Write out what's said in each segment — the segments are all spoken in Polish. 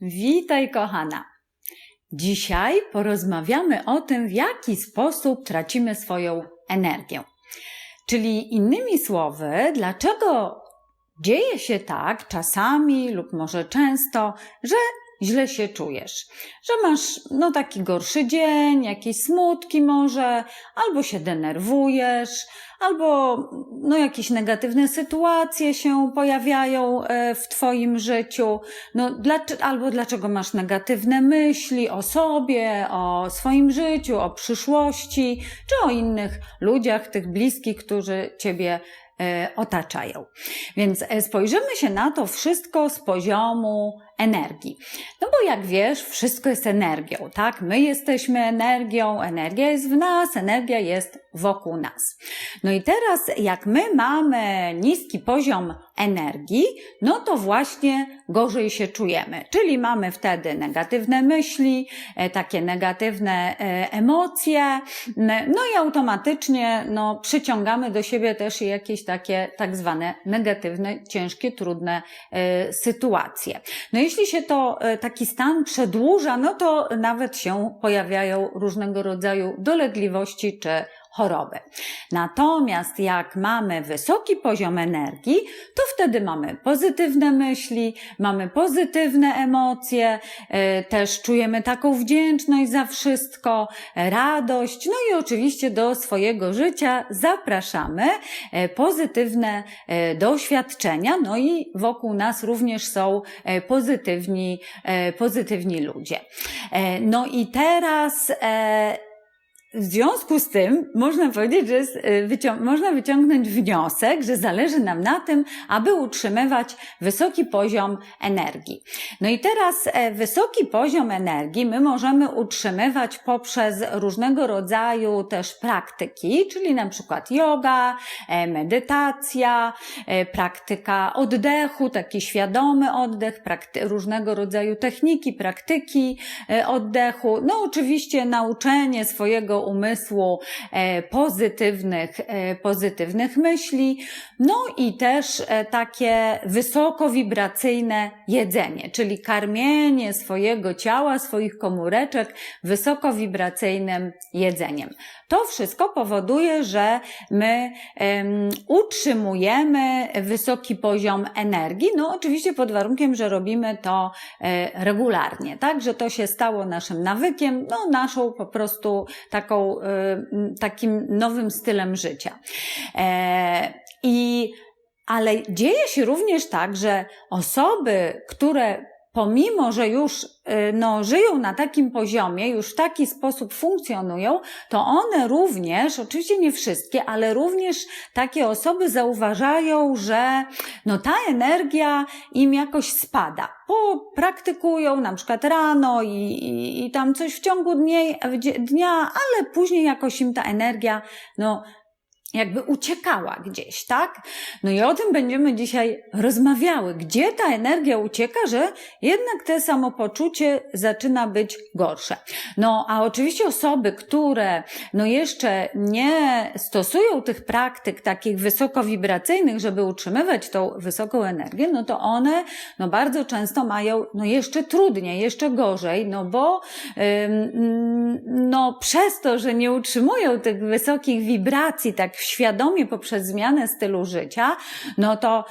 Witaj, kochana. Dzisiaj porozmawiamy o tym, w jaki sposób tracimy swoją energię. Czyli innymi słowy, dlaczego dzieje się tak czasami lub może często, że źle się czujesz, że masz no taki gorszy dzień, jakieś smutki może, albo się denerwujesz, albo no jakieś negatywne sytuacje się pojawiają e, w twoim życiu, no dlaczego, albo dlaczego masz negatywne myśli o sobie, o swoim życiu, o przyszłości, czy o innych ludziach, tych bliskich, którzy ciebie e, otaczają. Więc e, spojrzymy się na to wszystko z poziomu energii. No bo jak wiesz, wszystko jest energią, tak? My jesteśmy energią, energia jest w nas, energia jest wokół nas. No i teraz, jak my mamy niski poziom energii, no to właśnie gorzej się czujemy. Czyli mamy wtedy negatywne myśli, e, takie negatywne e, emocje, no i automatycznie no, przyciągamy do siebie też jakieś takie tak zwane negatywne, ciężkie, trudne e, sytuacje. No jeśli się to taki stan przedłuża, no to nawet się pojawiają różnego rodzaju dolegliwości czy choroby. Natomiast jak mamy wysoki poziom energii, to wtedy mamy pozytywne myśli, mamy pozytywne emocje, e, też czujemy taką wdzięczność za wszystko, radość, no i oczywiście do swojego życia zapraszamy e, pozytywne e, doświadczenia, no i wokół nas również są pozytywni, pozytywni ludzie. No i teraz w związku z tym można powiedzieć, że jest, y, wycią można wyciągnąć wniosek, że zależy nam na tym, aby utrzymywać wysoki poziom energii. No i teraz e, wysoki poziom energii my możemy utrzymywać poprzez różnego rodzaju też praktyki, czyli na przykład yoga, e, medytacja, e, praktyka oddechu, taki świadomy oddech, różnego rodzaju techniki, praktyki oddechu, no oczywiście nauczenie swojego umysłu e, pozytywnych, e, pozytywnych myśli, no i też e, takie wysokowibracyjne jedzenie, czyli karmienie swojego ciała, swoich komóreczek wysokowibracyjnym jedzeniem. To wszystko powoduje, że my um, utrzymujemy wysoki poziom energii, no oczywiście pod warunkiem, że robimy to regularnie, tak, że to się stało naszym nawykiem, no naszą po prostu taką, e, takim nowym stylem życia. E, I ale dzieje się również tak, że osoby, które pomimo, że już y, no, żyją na takim poziomie, już w taki sposób funkcjonują, to one również, oczywiście nie wszystkie, ale również takie osoby zauważają, że no, ta energia im jakoś spada. Bo praktykują na przykład rano i, i, i tam coś w ciągu dnie, dnia, ale później jakoś im ta energia no, jakby uciekała gdzieś, tak? No i o tym będziemy dzisiaj rozmawiały. Gdzie ta energia ucieka, że jednak te samopoczucie zaczyna być gorsze. No, a oczywiście osoby, które no jeszcze nie stosują tych praktyk takich wysokowibracyjnych, żeby utrzymywać tą wysoką energię, no to one no bardzo często mają no jeszcze trudniej, jeszcze gorzej, no bo ym, no przez to, że nie utrzymują tych wysokich wibracji tak świadomie poprzez zmianę stylu życia, no to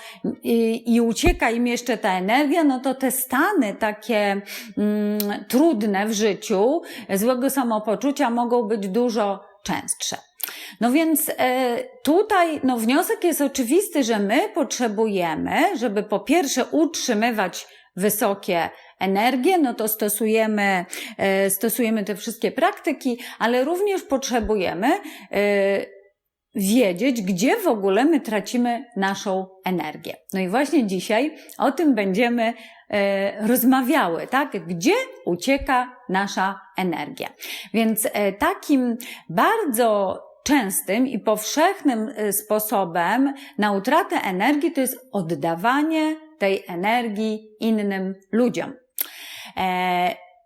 i, i ucieka im jeszcze ta energia, no to te stany takie mm, trudne w życiu, złego samopoczucia mogą być dużo częstsze. No więc e, tutaj no, wniosek jest oczywisty, że my potrzebujemy, żeby po pierwsze utrzymywać wysokie energie, no to stosujemy, e, stosujemy te wszystkie praktyki, ale również potrzebujemy e, wiedzieć, gdzie w ogóle my tracimy naszą energię. No i właśnie dzisiaj o tym będziemy e, rozmawiały, tak? Gdzie ucieka nasza energia. Więc e, takim bardzo częstym i powszechnym e, sposobem na utratę energii to jest oddawanie tej energii innym ludziom.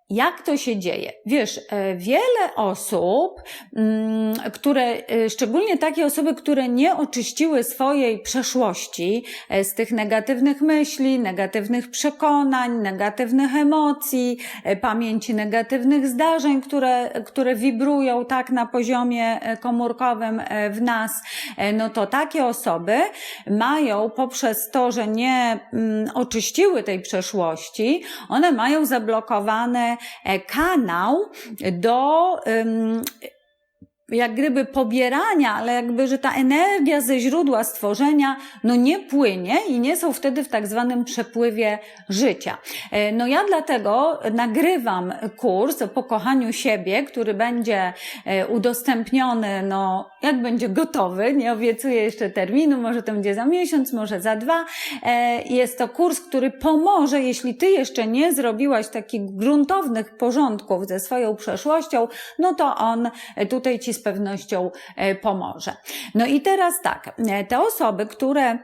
Jak to się dzieje? Wiesz, e, wiele osób, mm, które, e, szczególnie takie osoby, które nie oczyściły swojej przeszłości e, z tych negatywnych myśli, negatywnych przekonań, negatywnych emocji, pamięci negatywnych zdarzeń, które, które wibrują tak na poziomie komórkowym w nas, no to takie osoby mają poprzez to, że nie mm, oczyściły tej przeszłości, one mają zablokowane kanał do jak gdyby pobierania, ale jakby, że ta energia ze źródła stworzenia, no nie płynie i nie są wtedy w tak zwanym przepływie życia. E, no ja dlatego nagrywam kurs o pokochaniu siebie, który będzie e, udostępniony, no jak będzie gotowy, nie obiecuję jeszcze terminu, może to będzie za miesiąc, może za dwa. E, jest to kurs, który pomoże, jeśli ty jeszcze nie zrobiłaś takich gruntownych porządków ze swoją przeszłością, no to on tutaj ci z pewnością e, pomoże. No i teraz tak, e, te osoby, które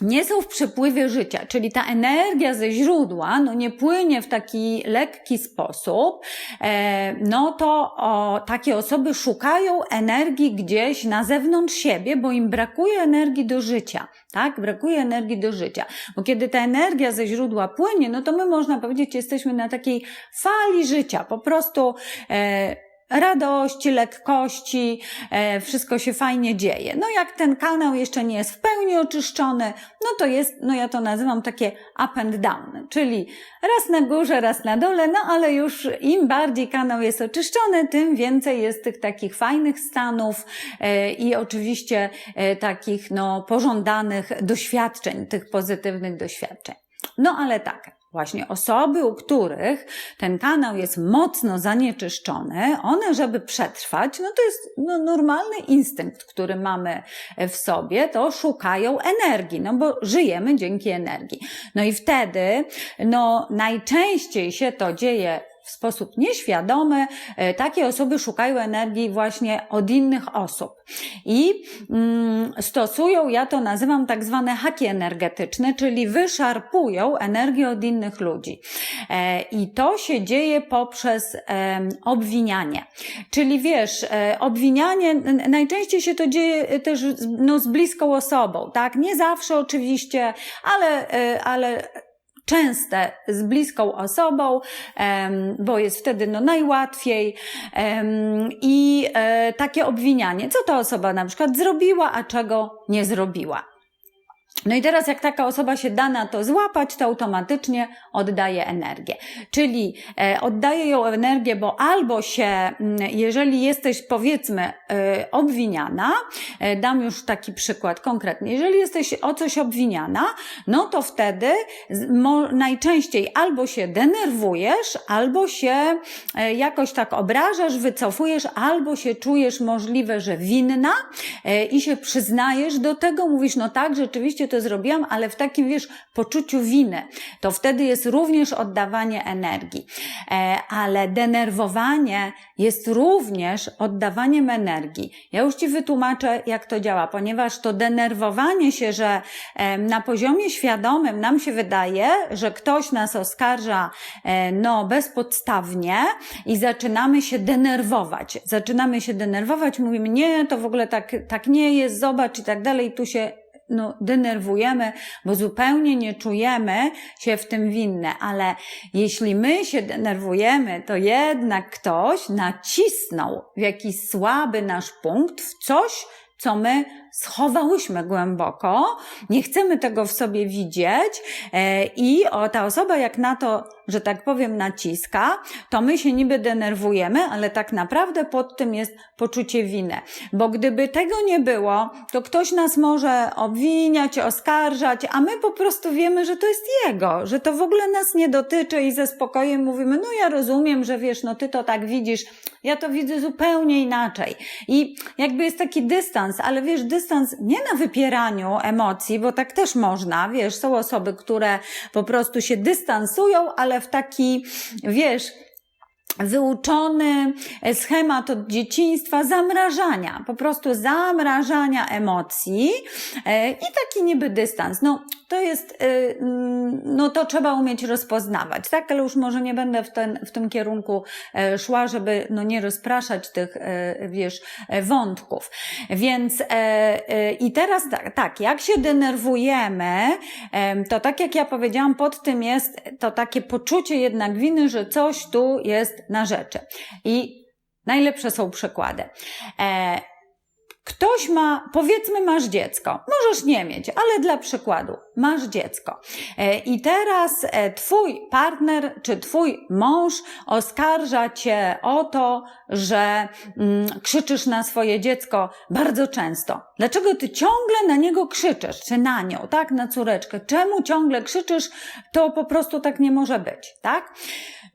nie są w przepływie życia, czyli ta energia ze źródła no nie płynie w taki lekki sposób, e, no to o, takie osoby szukają energii gdzieś na zewnątrz siebie, bo im brakuje energii do życia, tak? Brakuje energii do życia. Bo kiedy ta energia ze źródła płynie, no to my można powiedzieć, jesteśmy na takiej fali życia, po prostu e, radości, lekkości, e, wszystko się fajnie dzieje. No jak ten kanał jeszcze nie jest w pełni oczyszczony, no to jest, no ja to nazywam takie up and down, czyli raz na górze, raz na dole, no ale już im bardziej kanał jest oczyszczony, tym więcej jest tych takich fajnych stanów e, i oczywiście e, takich no pożądanych doświadczeń, tych pozytywnych doświadczeń. No ale tak, właśnie osoby, u których ten kanał jest mocno zanieczyszczony, one, żeby przetrwać, no to jest no, normalny instynkt, który mamy w sobie, to szukają energii, no bo żyjemy dzięki energii. No i wtedy, no najczęściej się to dzieje w sposób nieświadomy e, takie osoby szukają energii właśnie od innych osób i mm, stosują, ja to nazywam tak zwane haki energetyczne, czyli wyszarpują energię od innych ludzi. E, I to się dzieje poprzez e, obwinianie. Czyli wiesz, e, obwinianie, najczęściej się to dzieje też no, z bliską osobą, tak? Nie zawsze oczywiście, ale, e, ale częste z bliską osobą, bo jest wtedy no najłatwiej i e, takie obwinianie, co ta osoba na przykład zrobiła, a czego nie zrobiła. No i teraz, jak taka osoba się da na to złapać, to automatycznie oddaje energię. Czyli e, oddaje ją energię, bo albo się, mm, jeżeli jesteś powiedzmy e, obwiniana, e, dam już taki przykład konkretny, jeżeli jesteś o coś obwiniana, no to wtedy najczęściej albo się denerwujesz, albo się jakoś tak obrażasz, wycofujesz, albo się czujesz możliwe, że winna i się przyznajesz do tego, mówisz, no tak, rzeczywiście to zrobiłam, ale w takim, wiesz, poczuciu winy. To wtedy jest również oddawanie energii. E, ale denerwowanie jest również oddawaniem energii. Ja już Ci wytłumaczę, jak to działa, ponieważ to denerwowanie się, że e, na poziomie świadomym nam się wydaje, że ktoś nas oskarża, e, no, bezpodstawnie i zaczynamy się denerwować. Zaczynamy się denerwować, mówimy, nie, to w ogóle tak, tak nie jest, zobacz i tak dalej, tu się no, denerwujemy, bo zupełnie nie czujemy się w tym winne, ale jeśli my się denerwujemy, to jednak ktoś nacisnął w jakiś słaby nasz punkt, w coś, co my schowałyśmy głęboko, nie chcemy tego w sobie widzieć e, i o, ta osoba jak na to, że tak powiem, naciska, to my się niby denerwujemy, ale tak naprawdę pod tym jest poczucie winy. Bo gdyby tego nie było, to ktoś nas może obwiniać, oskarżać, a my po prostu wiemy, że to jest jego, że to w ogóle nas nie dotyczy i ze spokojem mówimy, no ja rozumiem, że wiesz, no ty to tak widzisz, ja to widzę zupełnie inaczej. I jakby jest taki dystans, ale wiesz, dystans dystans nie na wypieraniu emocji, bo tak też można, wiesz, są osoby, które po prostu się dystansują, ale w taki, wiesz, wyuczony schemat od dzieciństwa zamrażania, po prostu zamrażania emocji e, i taki niby dystans. No, to jest, e, no to trzeba umieć rozpoznawać, tak? Ale już może nie będę w, ten, w tym kierunku e, szła, żeby no nie rozpraszać tych, wiesz, wątków. Więc i teraz tak, tak, jak się denerwujemy, to tak jak ja powiedziałam, pod tym jest to takie poczucie jednak winy, że coś tu jest na rzeczy. I najlepsze są przykłady. E, Ktoś ma, powiedzmy, masz dziecko. Możesz nie mieć, ale dla przykładu, masz dziecko. E, I teraz e, twój partner czy twój mąż oskarża cię o to, że mm, krzyczysz na swoje dziecko bardzo często. Dlaczego ty ciągle na niego krzyczysz, czy na nią, tak, na córeczkę? Czemu ciągle krzyczysz? To po prostu tak nie może być, tak?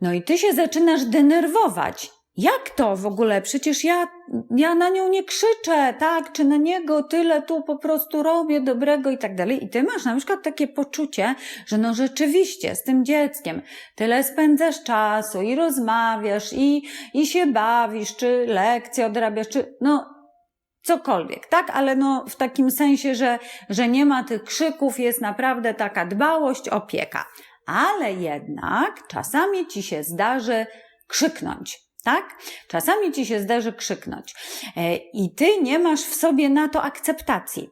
No i ty się zaczynasz denerwować jak to w ogóle? Przecież ja, ja na nią nie krzyczę, tak? Czy na niego tyle tu po prostu robię dobrego i tak dalej. I ty masz na przykład takie poczucie, że no rzeczywiście z tym dzieckiem tyle spędzasz czasu i rozmawiasz i, i się bawisz, czy lekcje odrabiasz, czy no cokolwiek, tak? Ale no w takim sensie, że, że nie ma tych krzyków, jest naprawdę taka dbałość, opieka. Ale jednak czasami ci się zdarzy krzyknąć tak? Czasami ci się zdarzy krzyknąć. E, I ty nie masz w sobie na to akceptacji.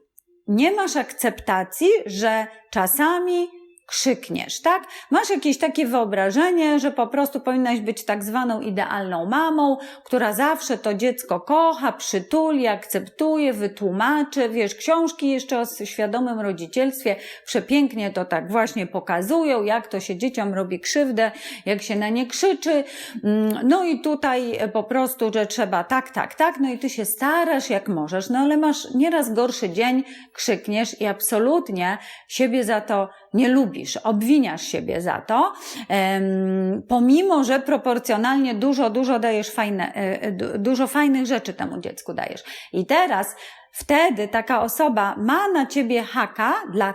Nie masz akceptacji, że czasami krzykniesz, tak? Masz jakieś takie wyobrażenie, że po prostu powinnaś być tak zwaną idealną mamą, która zawsze to dziecko kocha, przytuli, akceptuje, wytłumaczy. Wiesz, książki jeszcze o świadomym rodzicielstwie przepięknie to tak właśnie pokazują, jak to się dzieciom robi krzywdę, jak się na nie krzyczy. Mm, no i tutaj po prostu, że trzeba tak, tak, tak, no i ty się starasz jak możesz, no ale masz nieraz gorszy dzień, krzykniesz i absolutnie siebie za to nie lubisz, obwiniasz siebie za to, pomimo, że proporcjonalnie dużo, dużo dajesz fajne, e, dużo fajnych rzeczy temu dziecku dajesz. I teraz Wtedy taka osoba ma na ciebie haka,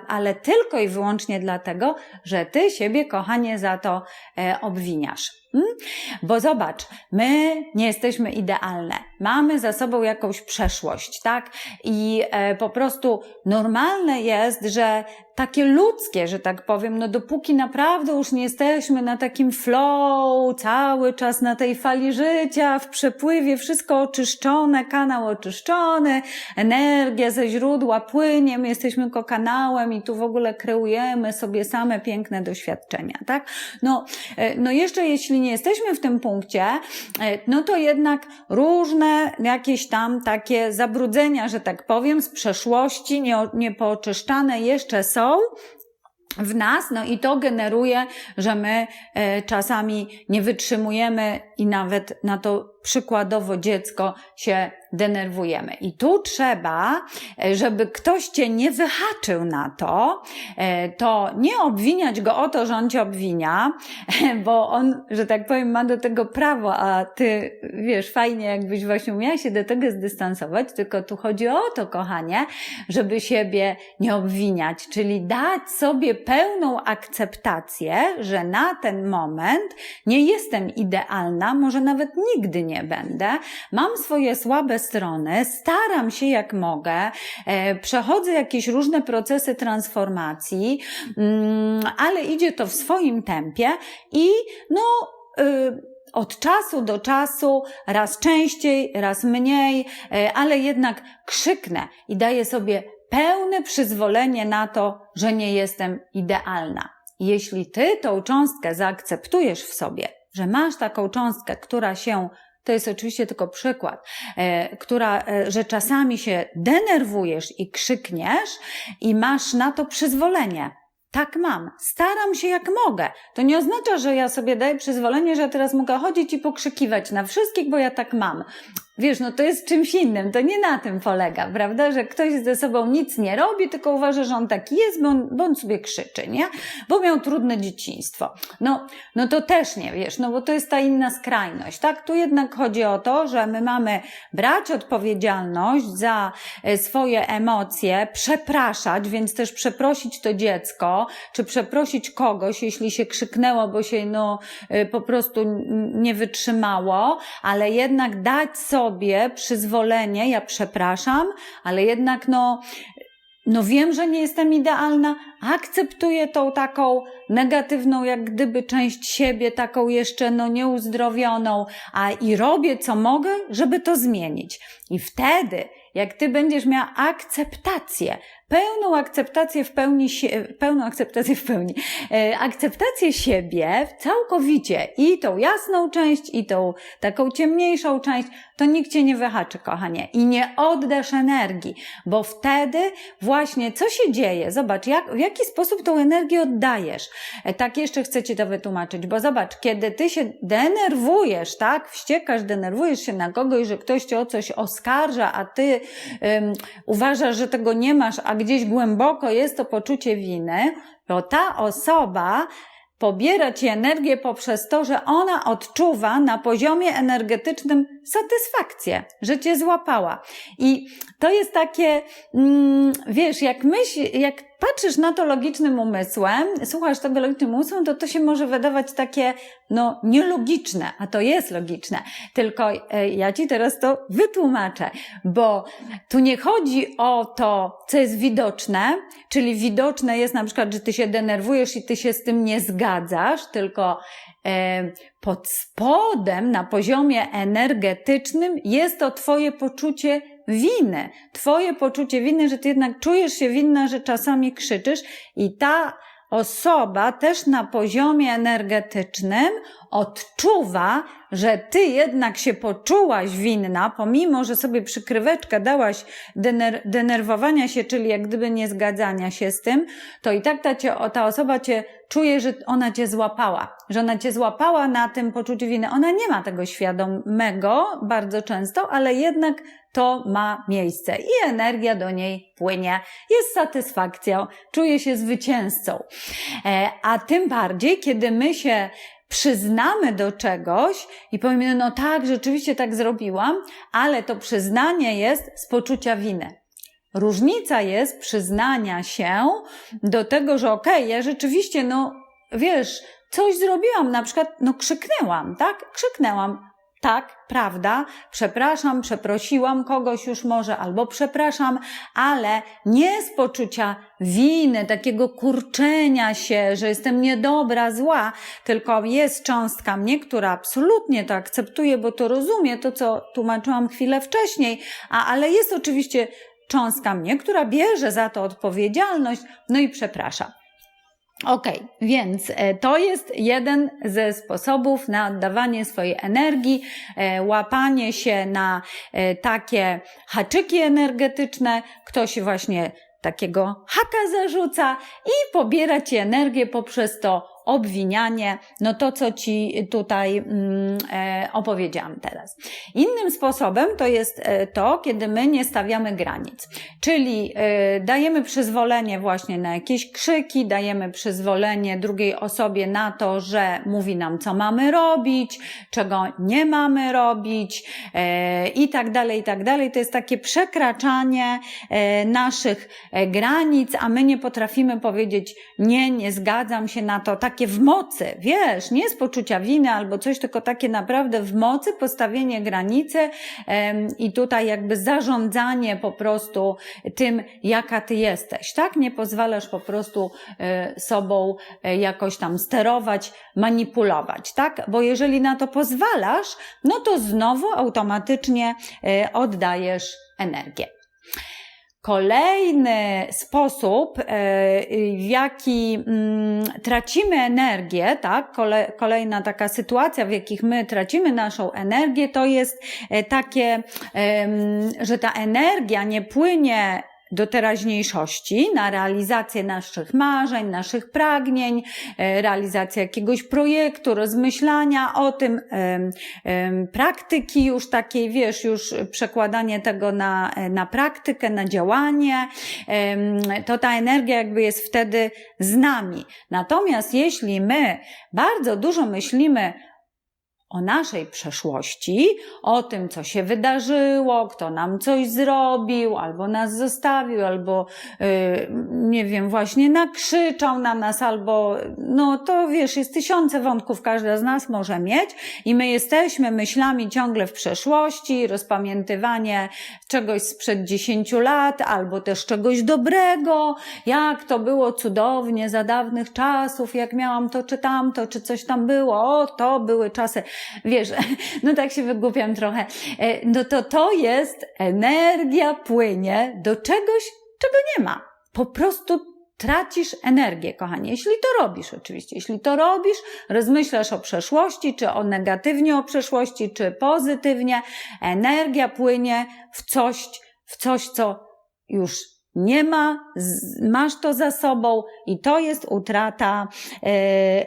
ale tylko i wyłącznie dlatego, że ty siebie, kochanie, za to e, obwiniasz. Hmm? Bo zobacz, my nie jesteśmy idealne. Mamy za sobą jakąś przeszłość, tak? I e, po prostu normalne jest, że takie ludzkie, że tak powiem, no dopóki naprawdę już nie jesteśmy na takim flow, cały czas na tej fali życia, w przepływie, wszystko oczyszczone, kanał oczyszczony, energia ze źródła płynie, my jesteśmy tylko kanałem i tu w ogóle kreujemy sobie same piękne doświadczenia, tak? No, e, no jeszcze jeśli nie jesteśmy w tym punkcie, e, no to jednak różne jakieś tam takie zabrudzenia, że tak powiem, z przeszłości nie, niepooczyszczane jeszcze są, w nas, no i to generuje, że my e, czasami nie wytrzymujemy i nawet na to przykładowo dziecko się denerwujemy. I tu trzeba, e, żeby ktoś cię nie wyhaczył na to, e, to nie obwiniać go o to, że on cię obwinia, bo on, że tak powiem, ma do tego prawo, a ty, wiesz, fajnie jakbyś właśnie umiała się do tego zdystansować, tylko tu chodzi o to, kochanie, żeby siebie nie obwiniać, czyli dać sobie pełną akceptację, że na ten moment nie jestem idealna, może nawet nigdy nie będę, mam swoje słabe strony, staram się jak mogę, e, przechodzę jakieś różne procesy transformacji, mm, ale idzie to w swoim tempie i no, y, od czasu do czasu, raz częściej, raz mniej, e, ale jednak krzyknę i daję sobie pełne przyzwolenie na to, że nie jestem idealna. Jeśli ty tą cząstkę zaakceptujesz w sobie, że masz taką cząstkę, która się to jest oczywiście tylko przykład, e, która, e, że czasami się denerwujesz i krzykniesz i masz na to przyzwolenie. Tak mam. Staram się jak mogę. To nie oznacza, że ja sobie daję przyzwolenie, że teraz mogę chodzić i pokrzykiwać na wszystkich, bo ja tak mam. Wiesz, no to jest czymś innym, to nie na tym polega, prawda? Że ktoś ze sobą nic nie robi, tylko uważa, że on taki jest, bo on, bo on sobie krzyczy, nie? Bo miał trudne dzieciństwo. No, no to też nie, wiesz, no bo to jest ta inna skrajność, tak? Tu jednak chodzi o to, że my mamy brać odpowiedzialność za e, swoje emocje, przepraszać, więc też przeprosić to dziecko, czy przeprosić kogoś, jeśli się krzyknęło, bo się, no, e, po prostu nie wytrzymało, ale jednak dać sobie sobie przyzwolenie, ja przepraszam, ale jednak no, no wiem, że nie jestem idealna, akceptuję tą taką negatywną, jak gdyby część siebie, taką jeszcze no nieuzdrowioną, a i robię co mogę, żeby to zmienić. I wtedy, jak ty będziesz miała akceptację, pełną akceptację w pełni, pełną akceptację w pełni, e, akceptację siebie całkowicie i tą jasną część, i tą taką ciemniejszą część, to nikt cię nie wyhaczy, kochanie, i nie oddasz energii, bo wtedy właśnie co się dzieje? Zobacz, jak, w jaki sposób tą energię oddajesz. E, tak jeszcze chcę ci to wytłumaczyć, bo zobacz, kiedy ty się denerwujesz, tak, wściekasz, denerwujesz się na kogoś, że ktoś cię o coś oskarża, a ty um, uważasz, że tego nie masz, a gdzieś głęboko jest to poczucie winy, to ta osoba pobiera ci energię poprzez to, że ona odczuwa na poziomie energetycznym satysfakcję, że cię złapała. I to jest takie, mm, wiesz, jak myśl, jak patrzysz na to logicznym umysłem, słuchasz tego logicznym umysłem, to to się może wydawać takie, no, nielogiczne, a to jest logiczne. Tylko e, ja ci teraz to wytłumaczę, bo tu nie chodzi o to, co jest widoczne, czyli widoczne jest na przykład, że ty się denerwujesz i ty się z tym nie zgadzasz, tylko pod spodem, na poziomie energetycznym jest to twoje poczucie winy. Twoje poczucie winy, że ty jednak czujesz się winna, że czasami krzyczysz i ta osoba też na poziomie energetycznym odczuwa, że ty jednak się poczułaś winna, pomimo, że sobie przykryweczkę dałaś dener denerwowania się, czyli jak gdyby nie zgadzania się z tym, to i tak ta, cię, ta osoba cię czuje, że ona cię złapała, że ona cię złapała na tym poczuciu winy. Ona nie ma tego świadomego bardzo często, ale jednak to ma miejsce i energia do niej płynie, jest satysfakcją, czuje się zwycięzcą. E, a tym bardziej, kiedy my się przyznamy do czegoś i powiemy, no tak, rzeczywiście tak zrobiłam, ale to przyznanie jest z poczucia winy. Różnica jest przyznania się do tego, że okej, okay, ja rzeczywiście, no wiesz, coś zrobiłam, na przykład, no krzyknęłam, tak? Krzyknęłam, tak, prawda, przepraszam, przeprosiłam kogoś już może, albo przepraszam, ale nie z poczucia winy, takiego kurczenia się, że jestem niedobra, zła, tylko jest cząstka mnie, która absolutnie to akceptuje, bo to rozumie, to co tłumaczyłam chwilę wcześniej, a, ale jest oczywiście cząstka mnie, która bierze za to odpowiedzialność, no i przepraszam. Ok, więc e, to jest jeden ze sposobów na oddawanie swojej energii, e, łapanie się na e, takie haczyki energetyczne. Ktoś właśnie takiego haka zarzuca i pobiera ci energię poprzez to obwinianie, no to, co Ci tutaj mm, e, opowiedziałam teraz. Innym sposobem to jest e, to, kiedy my nie stawiamy granic, czyli e, dajemy przyzwolenie właśnie na jakieś krzyki, dajemy przyzwolenie drugiej osobie na to, że mówi nam, co mamy robić, czego nie mamy robić i tak dalej, i tak dalej. To jest takie przekraczanie naszych granic, a my nie potrafimy powiedzieć, nie, nie zgadzam się na to, tak takie w mocy, wiesz, nie z poczucia winy albo coś, tylko takie naprawdę w mocy postawienie granicy i tutaj jakby zarządzanie po prostu tym, jaka ty jesteś, tak? Nie pozwalasz po prostu e, sobą e, jakoś tam sterować, manipulować, tak? Bo jeżeli na to pozwalasz, no to znowu automatycznie e, oddajesz energię. Kolejny sposób, e, w jaki mm, tracimy energię, tak, kolejna taka sytuacja, w jakich my tracimy naszą energię, to jest e, takie, że ta energia nie płynie do teraźniejszości, na realizację naszych marzeń, naszych pragnień, e, realizację jakiegoś projektu, rozmyślania o tym, praktyki już takiej, wiesz, już przekładanie tego na, na praktykę, na działanie, to ta energia jakby jest wtedy z nami. Natomiast jeśli my bardzo dużo myślimy o naszej przeszłości, o tym, co się wydarzyło, kto nam coś zrobił, albo nas zostawił, albo yy, nie wiem, właśnie nakrzyczał na nas, albo no to wiesz, jest tysiące wątków każda z nas może mieć i my jesteśmy myślami ciągle w przeszłości, rozpamiętywanie czegoś sprzed dziesięciu lat, albo też czegoś dobrego, jak to było cudownie za dawnych czasów, jak miałam to czy tamto, czy coś tam było, o, to były czasy wiesz, no tak się wygłupiam trochę, E, no to to jest energia płynie do czegoś, czego nie ma. Po prostu tracisz energię, kochanie. Jeśli to robisz, oczywiście. Jeśli to robisz, rozmyślasz o przeszłości, czy o negatywnie o przeszłości, czy pozytywnie, energia płynie w coś, w coś, co już nie ma, masz to za sobą i to jest utrata e,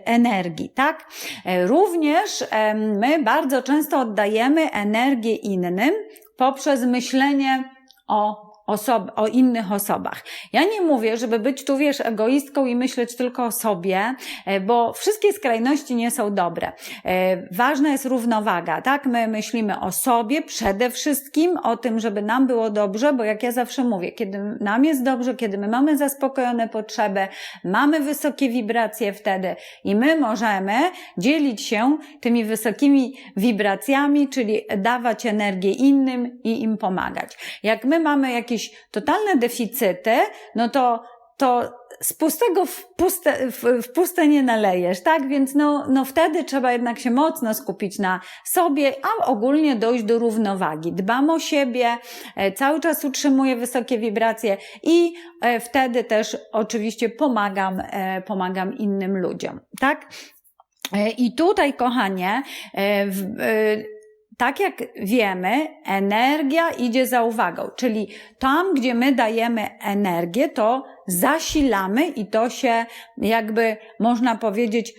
energii, tak? E, Również my bardzo często oddajemy energię innym poprzez myślenie o osob- o innych osobach. Ja nie mówię, żeby być tu, wiesz, egoistką i myśleć tylko o sobie, e, bo wszystkie skrajności nie są dobre. E, Ważna jest równowaga, tak? My myślimy o sobie przede wszystkim, o tym, żeby nam było dobrze, bo jak ja zawsze mówię, kiedy nam jest dobrze, kiedy my mamy zaspokojone potrzeby, mamy wysokie wibracje wtedy i my możemy dzielić się tymi wysokimi wibracjami, czyli dawać energię innym i im pomagać. Jak my mamy jakieś totalne deficyty, no to, to z pustego w puste, w, w puste nie nalejesz, tak? Więc no, no wtedy trzeba jednak się mocno skupić na sobie, a ogólnie dojść do równowagi. Dbam o siebie, e, cały czas utrzymuję wysokie wibracje i e, wtedy też oczywiście pomagam, e, pomagam innym ludziom, tak? I tutaj, kochanie, w, e, tak jak wiemy, energia idzie za uwagą, czyli tam, gdzie my dajemy energię, to zasilamy i to się jakby można powiedzieć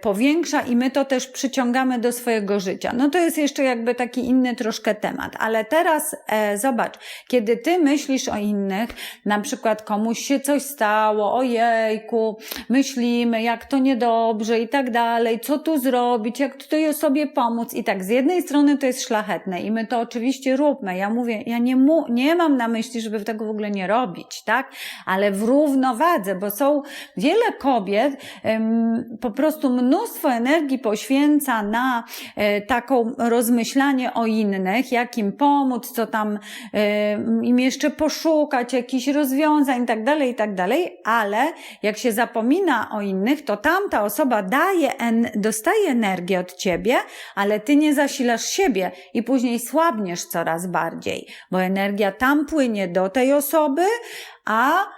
powiększa i my to też przyciągamy do swojego życia. No to jest jeszcze jakby taki inny troszkę temat, ale teraz e, zobacz, kiedy ty myślisz o innych, na przykład komuś się coś stało, ojejku, myślimy, jak to niedobrze i tak dalej, co tu zrobić, jak tutaj sobie pomóc i tak z jednej strony to jest szlachetne i my to oczywiście róbmy. Ja mówię, ja nie, mu, nie mam na myśli, żeby tego w ogóle nie robić, tak? Ale w równowadze, bo są wiele kobiet, em, po prostu mnóstwo energii poświęca na e, taką rozmyślanie o innych, jak im pomóc, co tam e, im jeszcze poszukać, jakichś rozwiązań tak dalej, i tak dalej, ale jak się zapomina o innych, to tamta osoba daje, dostaje energię od ciebie, ale ty nie zasilasz siebie i później słabniesz coraz bardziej, bo energia tam płynie do tej osoby, a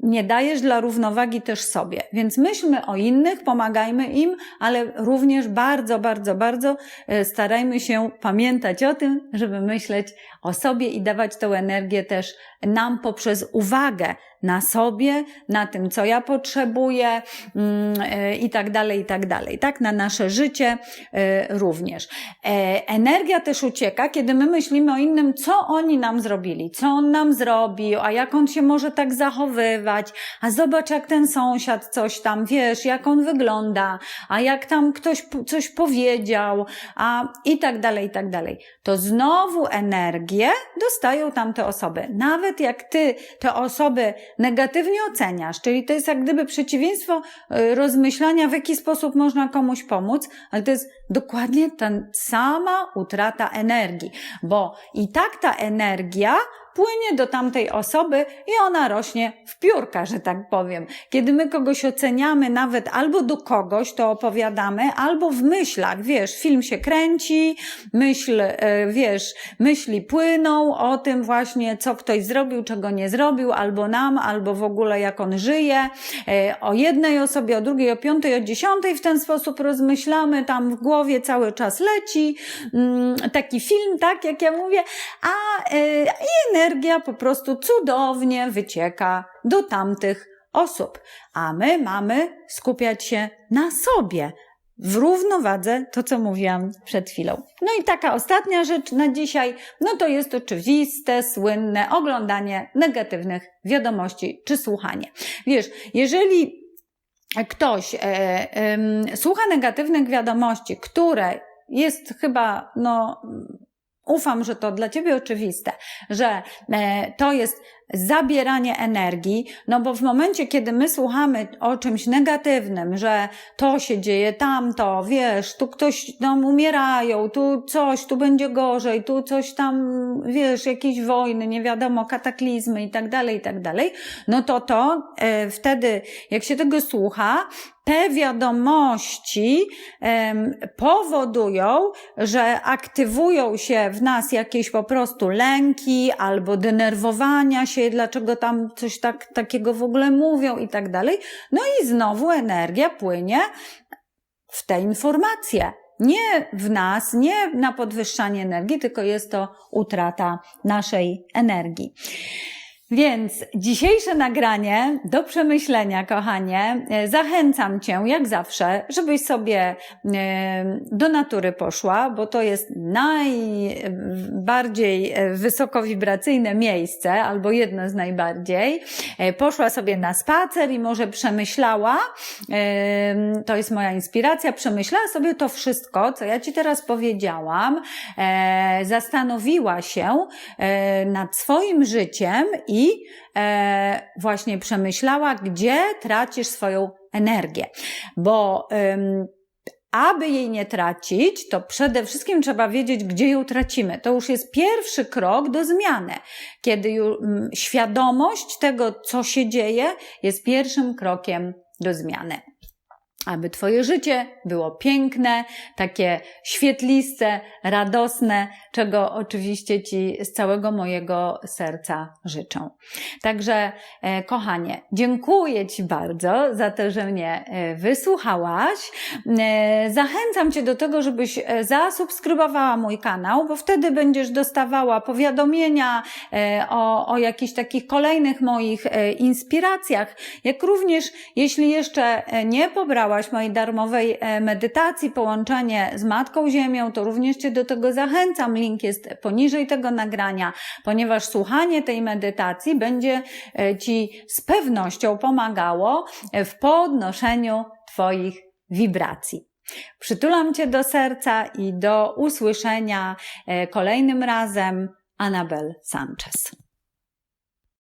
nie dajesz dla równowagi też sobie. Więc myślmy o innych, pomagajmy im, ale również bardzo, bardzo, bardzo e, starajmy się pamiętać o tym, żeby myśleć o sobie i dawać tą energię też nam poprzez uwagę na sobie, na tym, co ja potrzebuję mm, e, i tak dalej, i tak dalej. Tak, na nasze życie e, również. E, Energia też ucieka, kiedy my myślimy o innym, co oni nam zrobili, co on nam zrobił, a jak on się może tak zachowywać, a zobacz, jak ten sąsiad coś tam, wiesz, jak on wygląda, a jak tam ktoś coś powiedział, a i tak dalej, i tak dalej. To znowu energię dostają tamte osoby. Nawet jak ty te osoby negatywnie oceniasz, czyli to jest jak gdyby przeciwieństwo y, rozmyślania, w jaki sposób można komuś pomóc, ale to jest dokładnie ta sama utrata energii, bo i tak ta energia płynie do tamtej osoby i ona rośnie w piórka, że tak powiem. Kiedy my kogoś oceniamy, nawet albo do kogoś to opowiadamy, albo w myślach, wiesz, film się kręci, myśl, e, wiesz, myśli płyną o tym właśnie, co ktoś zrobił, czego nie zrobił, albo nam, albo w ogóle jak on żyje, e, o jednej osobie, o drugiej, o piątej, o dziesiątej, w ten sposób rozmyślamy, tam w głowie cały czas leci, mm, taki film, tak, jak ja mówię, a, e, i energia po prostu cudownie wycieka do tamtych osób, a my mamy skupiać się na sobie, w równowadze to, co mówiłam przed chwilą. No i taka ostatnia rzecz na dzisiaj, no to jest oczywiste, słynne oglądanie negatywnych wiadomości czy słuchanie. Wiesz, jeżeli ktoś e, e, słucha negatywnych wiadomości, które jest chyba, no, ufam, że to dla ciebie oczywiste, że e, to jest zabieranie energii, no bo w momencie, kiedy my słuchamy o czymś negatywnym, że to się dzieje, tamto, wiesz, tu ktoś tam umierają, tu coś, tu będzie gorzej, tu coś tam, wiesz, jakieś wojny, nie wiadomo, kataklizmy i tak dalej, i tak dalej, no to to e, wtedy, jak się tego słucha, te wiadomości powodują, że aktywują się w nas jakieś po prostu lęki albo denerwowania się, dlaczego tam coś tak, takiego w ogóle mówią i tak dalej. No i znowu energia płynie w te informacje. Nie w nas, nie na podwyższanie energii, tylko jest to utrata naszej energii. Więc dzisiejsze nagranie do przemyślenia, kochanie. E, zachęcam Cię, jak zawsze, żebyś sobie e, do natury poszła, bo to jest najbardziej e, wysokowibracyjne miejsce, albo jedno z najbardziej. Poszła sobie na spacer i może przemyślała, to jest moja inspiracja, przemyślała sobie to wszystko, co ja Ci teraz powiedziałam, zastanowiła się nad swoim życiem i i e, właśnie przemyślała, gdzie tracisz swoją energię. Bo ym, aby jej nie tracić, to przede wszystkim trzeba wiedzieć, gdzie ją tracimy. To już jest pierwszy krok do zmiany, kiedy już, świadomość tego, co się dzieje, jest pierwszym krokiem do zmiany aby Twoje życie było piękne, takie świetliste, radosne, czego oczywiście Ci z całego mojego serca życzę. Także, e, kochanie, dziękuję Ci bardzo za to, że mnie e, wysłuchałaś. E, zachęcam Cię do tego, żebyś zasubskrybowała mój kanał, bo wtedy będziesz dostawała powiadomienia o, o jakichś takich kolejnych moich inspiracjach, jak również, jeśli jeszcze nie pobrałaś mojej darmowej e, medytacji, połączenie z Matką Ziemią, to również Cię do tego zachęcam. Link jest poniżej tego nagrania, ponieważ słuchanie tej medytacji będzie e, Ci z pewnością pomagało w podnoszeniu Twoich wibracji. Przytulam Cię do serca i do usłyszenia e, kolejnym razem. Anabel Sanchez.